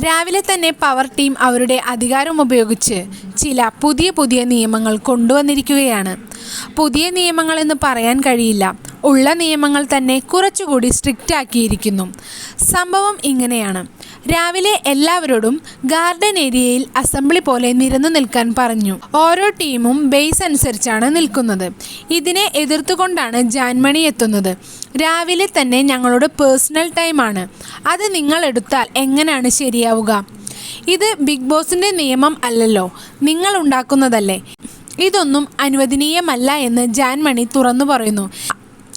രാവിലെ തന്നെ power team അവരുടെ അധികാരം ഉപയോഗിച്ച് ചില പുതിയ പുതിയ നിയമങ്ങൾ കൊണ്ടുവന്നിരിക്കുകയാണ്. പുതിയ നിയമങ്ങളെന്ന് പറയാൻ കഴിയില്ല. ഉള്ള നിയമങ്ങൾ തന്നെ കുറച്ചുകൂടി സ്ട്രിക്റ്റ് ആക്കിയിരിക്കുന്നു. സംഭവം ഇങ്ങനെയാണ്. രാവിലെ എല്ലാവരോടും ഗാർഡൻ ഏരിയയിൽ അസംബ്ലി പോലെ നിരന്നു നിൽക്കാൻ പറഞ്ഞു. ഓരോ ടീമും ബേസ് അനുസരിച്ചാണ് നിൽക്കുന്നത്. ഇതിനെ എതിർത്തുകൊണ്ടാണ് ജാൻമണി എത്തുന്നത്. രാവിലെ തന്നെ ഞങ്ങളുടെ പേഴ്സണൽ ടൈമാണ് അത് നിങ്ങൾ എടുത്താൽ എങ്ങനെയാണ് ശരിയാവുക? ഇത് ബിഗ് ബോസിന്റെ നിയമം അല്ലല്ലോ. നിങ്ങൾ ഉണ്ടാക്കുന്നതല്ലേ? ഇതൊന്നും അനുവദനീയമല്ല എന്ന് ജാൻമണി തുറന്നു പറയുന്നു.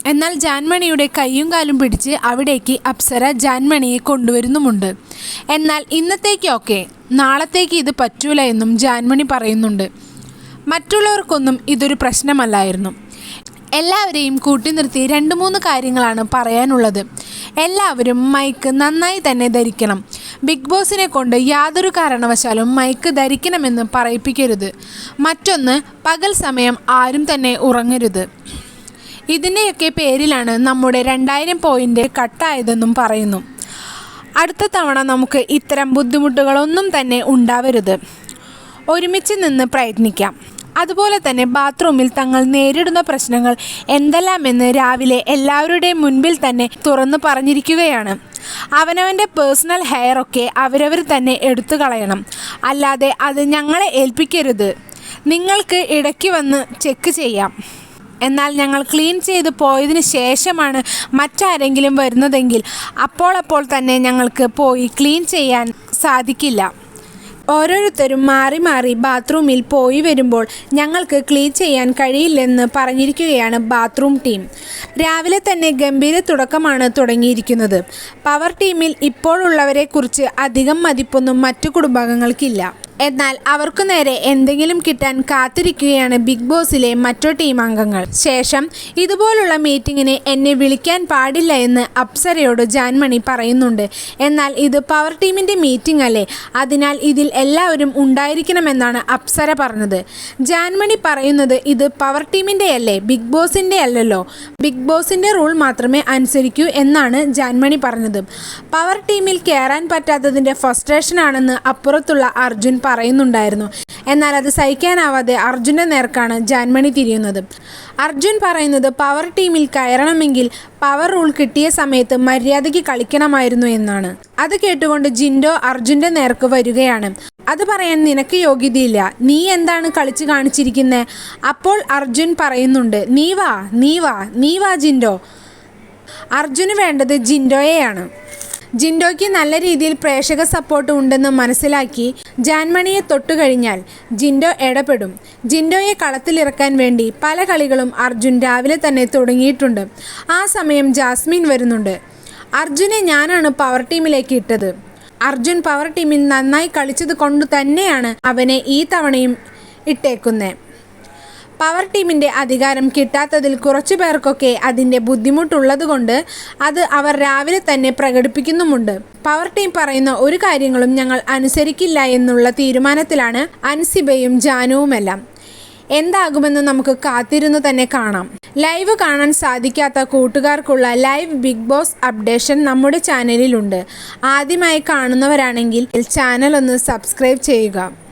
എന്നാൽ ജാൻമണിയുടെ കൈയും കാലും പിടിച്ച് അവിടേക്ക് അപ്സര ജാൻമണിയെ കൊണ്ടുവരുന്നുമുണ്ട്. എന്നാൽ ഇന്നത്തേക്കൊക്കെ നാളത്തേക്ക് ഇത് പറ്റൂല എന്നും ജാൻമണി പറയുന്നുണ്ട്. മറ്റുള്ളവർക്കൊന്നും ഇതൊരു പ്രശ്നമല്ലായിരുന്നു. എല്ലാവരെയും കൂട്ടി നിർത്തി രണ്ട് മൂന്ന് കാര്യങ്ങളാണ് പറയാനുള്ളത്. എല്ലാവരും മൈക്ക് നന്നായി തന്നെ ധരിക്കണം. ബിഗ് ബോസിനെ കൊണ്ട് യാതൊരു കാരണവശാലും മൈക്ക് ധരിക്കണമെന്ന് പറയിപ്പിക്കരുത്. മറ്റൊന്ന് പകൽ സമയം ആരും തന്നെ ഉറങ്ങരുത്. ഇതിന്റെയൊക്കെ പേരിലാണ് നമ്മുടെ രണ്ടായിരം പോയിന്റ് കട്ടായതെന്നും പറയുന്നു. അടുത്ത തവണ നമുക്ക് ഇത്തരം ബുദ്ധിമുട്ടുകളൊന്നും തന്നെ ഉണ്ടാവരുത്. ഒരുമിച്ച് നിന്ന് പ്രയത്നിക്കാം. അതുപോലെ തന്നെ ബാത്റൂമിൽ തങ്ങൾ നേരിടുന്ന പ്രശ്നങ്ങൾ എന്തെല്ലാമെന്ന് രാവിലെ എല്ലാവരുടെയും മുൻപിൽ തന്നെ തുറന്നു പറഞ്ഞിരിക്കുകയാണ്. അവനവന്റെ പേഴ്സണൽ ഹെയർ ഒക്കെ അവരവർ തന്നെ എടുത്തു കളയണം. അല്ലാതെ അത് ഞങ്ങളെ ഏൽപ്പിക്കരുത്. നിങ്ങൾക്ക് ഇടയ്ക്ക് വന്ന് ചെക്ക് ചെയ്യാം. എന്നാൽ ഞങ്ങൾ ക്ലീൻ ചെയ്ത് പോയതിന് ശേഷമാണ് മറ്റാരെങ്കിലും വരുന്നതെങ്കിൽ അപ്പോൾ അപ്പോൾ തന്നെ ഞങ്ങൾക്ക് പോയി ക്ലീൻ ചെയ്യാൻ സാധിക്കില്ല. ഓരോരുത്തരും മാറി മാറി ബാത്റൂമിൽ പോയി വരുമ്പോൾ ഞങ്ങൾക്ക് ക്ലീൻ ചെയ്യാൻ കഴിയില്ലെന്ന് പറഞ്ഞിരിക്കുകയാണ് ബാത്റൂം ടീം. രാവിലെ തന്നെ ഗംഭീര തുടക്കമാണ് തുടങ്ങിയിരിക്കുന്നത്. പവർ ടീമിൽ ഇപ്പോഴുള്ളവരെക്കുറിച്ച് അധികം മതിപ്പൊന്നും മറ്റു കുടുംബാംഗങ്ങൾക്കില്ല. എന്നാൽ അവർക്കു നേരെ എന്തെങ്കിലും കിട്ടാൻ കാത്തിരിക്കുകയാണ് ബിഗ് ബോസിലെ മറ്റു ടീം അംഗങ്ങൾ. ശേഷം ഇതുപോലുള്ള മീറ്റിങ്ങിന് എന്നെ വിളിക്കാൻ പാടില്ല എന്ന് അപ്സരയോട് ജാൻമണി പറയുന്നുണ്ട്. എന്നാൽ ഇത് പവർ ടീമിന്റെ മീറ്റിംഗ് അല്ലേ? അതിനാൽ ഇതിൽ എല്ലാവരും ഉണ്ടായിരിക്കണമെന്നാണ് അപ്സര പറഞ്ഞത്. ജാൻമണി പറയുന്നത് ഇത് പവർ ടീമിന്റെ അല്ലേ? ബിഗ് ബോസിന്റെ അല്ലല്ലോ. ബിഗ് ബോസിന്റെ റൂൾ മാത്രമേ അനുസരിക്കൂ എന്നാണ് ജാൻമണി പറഞ്ഞത്. പവർ ടീമിൽ കയറാൻ പറ്റാത്തതിന്റെ ഫ്രസ്ട്രേഷൻ ആണെന്ന് അപ്പുറത്തുള്ള അർജുൻ പറയുന്നുണ്ടായിരുന്നു. എന്നാൽ അത് സഹിക്കാനാവാതെ അർജുന്റെ നേർക്കാണ് ജാൻമണി തിരിയുന്നത്. അർജുൻ പറയുന്നത് പവർ ടീമിൽ കയറണമെങ്കിൽ പവർ റൂൾ കിട്ടിയ സമയത്ത് മര്യാദയ്ക്ക് കളിക്കണമായിരുന്നു എന്നാണ്. അത് കേട്ടുകൊണ്ട് ജിൻഡോ അർജുന്റെ നേർക്ക് വരികയാണ്. അത് പറയാൻ നിനക്ക് യോഗ്യതയില്ല. നീ എന്താണ് കളിച്ചു കാണിച്ചിരിക്കുന്നത് അപ്പോൾ അർജുൻ പറയുന്നുണ്ട് നീ വാ നീ വാ നീ വാ ജിൻഡോ. അർജുന് വേണ്ടത് ജിൻഡോയെയാണ്. ജിൻഡോയ്ക്ക് നല്ല രീതിയിൽ പ്രേക്ഷക സപ്പോർട്ട് ഉണ്ടെന്ന് മനസ്സിലാക്കി ജാൻമണിയെ തൊട്ടുകഴിഞ്ഞാൽ ജിൻഡോ ഇടപെടും. ജിൻഡോയെ കളത്തിലിറക്കാൻ വേണ്ടി പല കളികളും അർജുൻ രാവിലെ തന്നെ തുടങ്ങിയിട്ടുണ്ട്. ആ സമയം ജാസ്മിൻ വരുന്നുണ്ട്. അർജുനെ ഞാനാണ് പവർ ടീമിലേക്ക് ഇട്ടത്. അർജുൻ പവർ ടീമിൽ നന്നായി കളിച്ചത് കൊണ്ട് തന്നെയാണ് അവനെ ഈ തവണയും ഇട്ടേക്കുന്നത് പവർ ടീമിന്റെ അധികാരം കിട്ടാത്തതിൽ കുറച്ചു പേർക്കൊക്കെ അതിന്റെ ബുദ്ധിമുട്ടുള്ളതുകൊണ്ട് അത് അവർ രാവിലെ തന്നെ പ്രകടിപ്പിക്കുന്നുമുണ്ട്. പവർ ടീം പറയുന്ന ഒരു കാര്യങ്ങളും ഞങ്ങൾ അനുസരിക്കില്ല എന്നുള്ള തീരുമാനത്തിലാണ് അൻസിബയും ജാനുവുമെല്ലാം. എന്താകുമെന്ന് നമുക്ക് കാത്തിരുന്നു തന്നെ കാണാം. ലൈവ് കാണാൻ സാധിക്കാത്ത കൂട്ടുകാർക്കുള്ള ലൈവ് ബിഗ് ബോസ് അപ്ഡേഷൻ നമ്മുടെ ചാനലിലുണ്ട്. ആദ്യമായി കാണുന്നവരാണെങ്കിൽ ചാനൽ ഒന്ന് സബ്സ്ക്രൈബ് ചെയ്യുക.